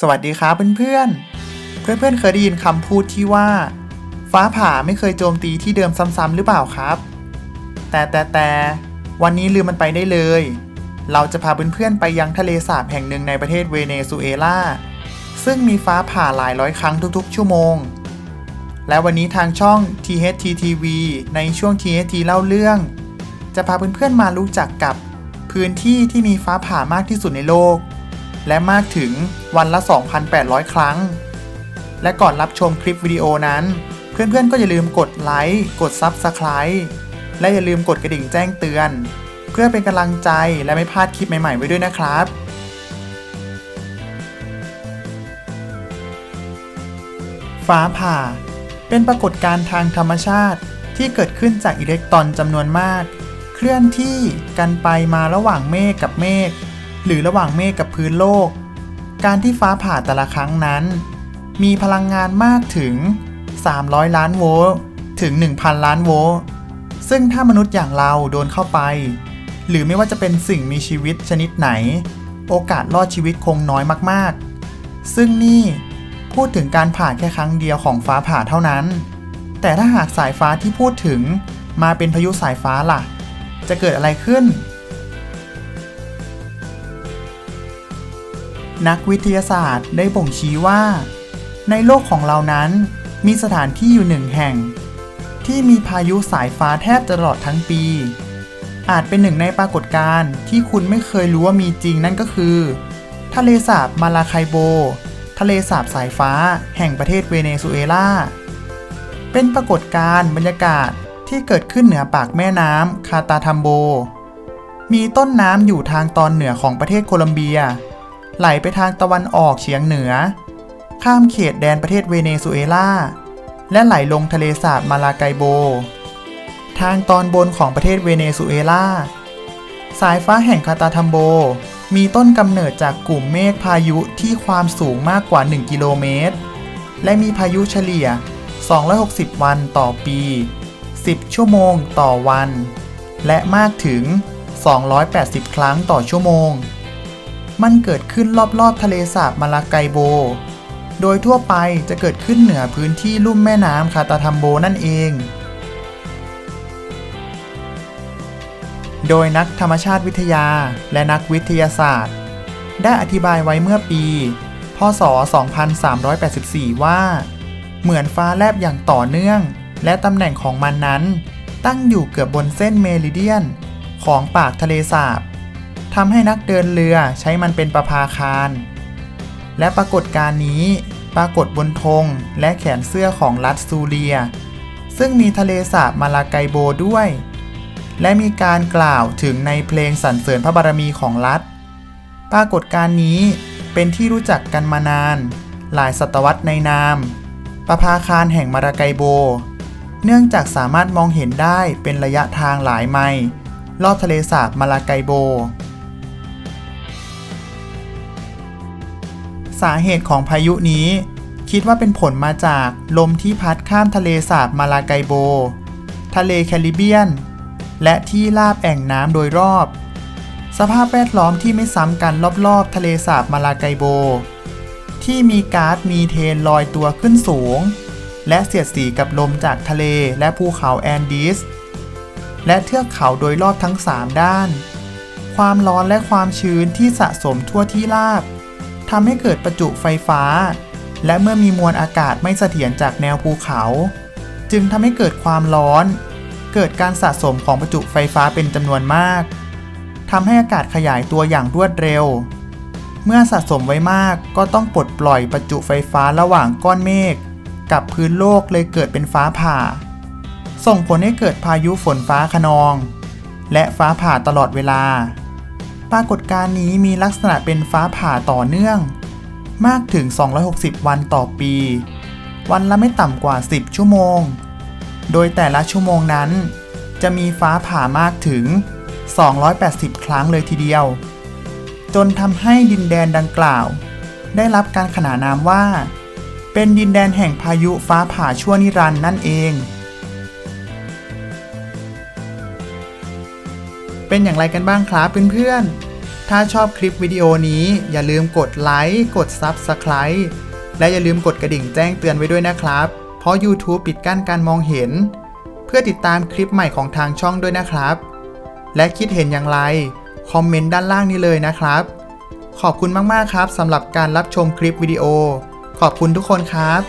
สวัสดีครับเพื่อนๆ เพื่อนๆ เคยได้ยินคำพูดที่ว่า ฟ้าผ่าไม่เคยโจมตีที่เดิมซ้ำๆหรือเปล่าครับ แต่แต่แต่วันนี้ลืมมันไปได้เลย เราจะพาเพื่อนๆ ไปยังทะเลสาบแห่งหนึ่งในประเทศเวเนซุเอลา ซึ่งมีฟ้าผ่าหลายร้อยครั้งทุกๆ ชั่วโมง และวันนี้ทางช่อง THT TV ในช่วง THT เล่าเรื่อง จะพาเพื่อนๆ มารู้จักกับพื้นที่ที่มีฟ้าผ่ามากที่สุดในโลก และมากถึงวันละ 2,800 ครั้ง และก่อนรับชมคลิปวิดีโอนั้น เพื่อนๆ ก็อย่าลืมกดไลค์ กด Subscribe และอย่าลืมกดกระดิ่งแจ้งเตือน เพื่อเป็นกำลังใจและไม่พลาดคลิปใหม่ๆ ไว้ด้วยนะครับฟ้าผ่า เป็นปรากฏการณ์ทางธรรมชาติที่เกิดขึ้นจากอิเล็กตรอนจำนวนมาก เคลื่อนที่กันไปมาระหว่างเมฆกับเมฆ หรือระหว่างเมฆกับพื้นโลก การที่ฟ้าผ่าแต่ละครั้งนั้น มีพลังงานมากถึง 300 ล้านโวลต์ถึง 1,000 ล้านโวลต์ซึ่งถ้ามนุษย์อย่างเราโดนเข้าไป หรือไม่ว่าจะเป็นสิ่งมีชีวิตชนิดไหน โอกาสรอดชีวิตคงน้อยมากๆ ซึ่งนี่พูดถึงการผ่าแค่ครั้งเดียวของฟ้าผ่าเท่านั้น แต่ถ้าหากสายฟ้าที่พูดถึงมาเป็นพายุสายฟ้าล่ะ จะเกิดอะไรขึ้น นักวิทยาศาสตร์ได้บ่งชี้ว่า ในโลกของเรานั้นมีสถานที่อยู่หนึ่งแห่ง ที่มีพายุสายฟ้าแทบตลอดทั้งปี อาจเป็นหนึ่งในปรากฏการณ์ที่คุณไม่เคยรู้ว่ามีจริงนั่นก็คือ ทะเลสาบมาลาไคโบ ทะเลสาบสายฟ้า แห่งประเทศเวเนซุเอลาเป็นปรากฏการณ์บรรยากาศที่เกิดขึ้นเหนือปากแม่น้ำคาตาทัมโบ มีต้นน้ำอยู่ทางตอนเหนือของประเทศโคลัมเบีย ไหลไปทางตะวันออกเฉียงเหนือ ข้ามเขตแดนประเทศเวเนซุเอลา และไหลลงทะเลสาบมาลาไกโบ ทางตอนบนของประเทศเวเนซุเอลา สายฟ้าแห่งคาตาทัมโบ มีต้นกำเนิดจากกลุ่มเมฆพายุที่ความสูงมากกว่า 1 กิโลเมตร และมีพายุเฉลี่ย 260 วันต่อปี 10 ชั่วโมงต่อวัน และมากถึง 280 ครั้งต่อชั่วโมง มันเกิดขึ้นรอบๆทะเลสาบมาลาไกโบ โดยทั่วไปจะเกิดขึ้นเหนือพื้นที่ลุ่มแม่น้ำคาตาทัมโบนั่นเอง โดยนักธรรมชาติวิทยาและนักวิทยาศาสตร์ ได้อธิบายไว้เมื่อปี พศ 2384 ว่า เหมือนฟ้าแลบอย่างต่อเนื่อง และตำแหน่งของมันนั้น ตั้งอยู่เกือบบนเส้นเมริเดียน ของปากทะเลสาบ ทำให้นักเดินเรือใช้มันเป็นประภาคาร และปรากฏการณ์นี้ปรากฏบนธงและแขนเสื้อของรัฐซูเรีย ซึ่งมีทะเลสาบมาลาไกโบด้วย และมีการกล่าวถึงในเพลงสรรเสริญพระบารมีของรัฐ ปรากฏการณ์นี้เป็นที่รู้จักกันมานาน หลายศตวรรษในนาม ประภาคารแห่งมาราไกโบ เนื่องจากสามารถมองเห็นได้เป็นระยะทางหลายไมล์รอบทะเลสาบมาลาไกโบ สาเหตุของพายุนี้ คิดว่าเป็นผลมาจากลมที่พัดข้ามทะเลสาบมาลาไกโบ ทะเลแคริบเบียน และที่ราบแอ่งน้ำโดยรอบ สภาพแวดล้อมที่ไม่ซ้ำกันรอบๆ ทะเลสาบมาลาไกโบ ที่มีก๊าซมีเทนลอยตัวขึ้นสูง และเสียดสีกับลมจากทะเลและภูเขาแอนดีสและเทือกเขาโดยรอบทั้ง 3 ด้าน ความร้อนและความชื้นที่สะสมทั่วที่ราบ ทำให้เกิดประจุไฟฟ้า และเมื่อมีมวลอากาศไม่เสถียรจากแนวภูเขา จึงทำให้เกิดความร้อน เกิดการสะสมของประจุไฟฟ้าเป็นจำนวนมากทำให้อากาศขยายตัวอย่างรวดเร็ว เมื่อสะสมไว้มากก็ต้องปลดปล่อยประจุไฟฟ้าระหว่างก้อนเมฆกับพื้นโลกเลยเกิดเป็นฟ้าผ่า ส่งผลให้เกิดพายุฝนฟ้าขนอง และฟ้าผ่าตลอดเวลา ปรากฏการณ์นี้มีลักษณะเป็นฟ้าผ่าต่อเนื่อง มากถึง 260 วันต่อปี วันละไม่ต่ำกว่า 10 ชั่วโมง โดยแต่ละชั่วโมงนั้น จะมีฟ้าผ่ามากถึง 280 ครั้งเลยทีเดียว จนทำให้ดินแดนดังกล่าว ได้รับการขนานนามว่า เป็นดินแดนแห่งพายุฟ้าผ่าชั่วนิรันดร์นั่นเองเป็นอย่างไรกันบ้างครับเพื่อนๆ ถ้าชอบคลิปวิดีโอนี้อย่าลืมกดไลค์กด Subscribe และอย่าลืมกดกระดิ่งแจ้งเตือนไว้ด้วยนะครับ เพราะ YouTube ปิดกั้นการมองเห็น เพื่อติดตามคลิปใหม่ของทางช่องด้วยนะครับ และคิดเห็นอย่างไร คอมเมนต์ด้านล่างนี้เลยนะครับ ขอบคุณมาก ๆ ครับสำหรับการรับชมคลิปวิดีโอ ขอบคุณทุกคนครับ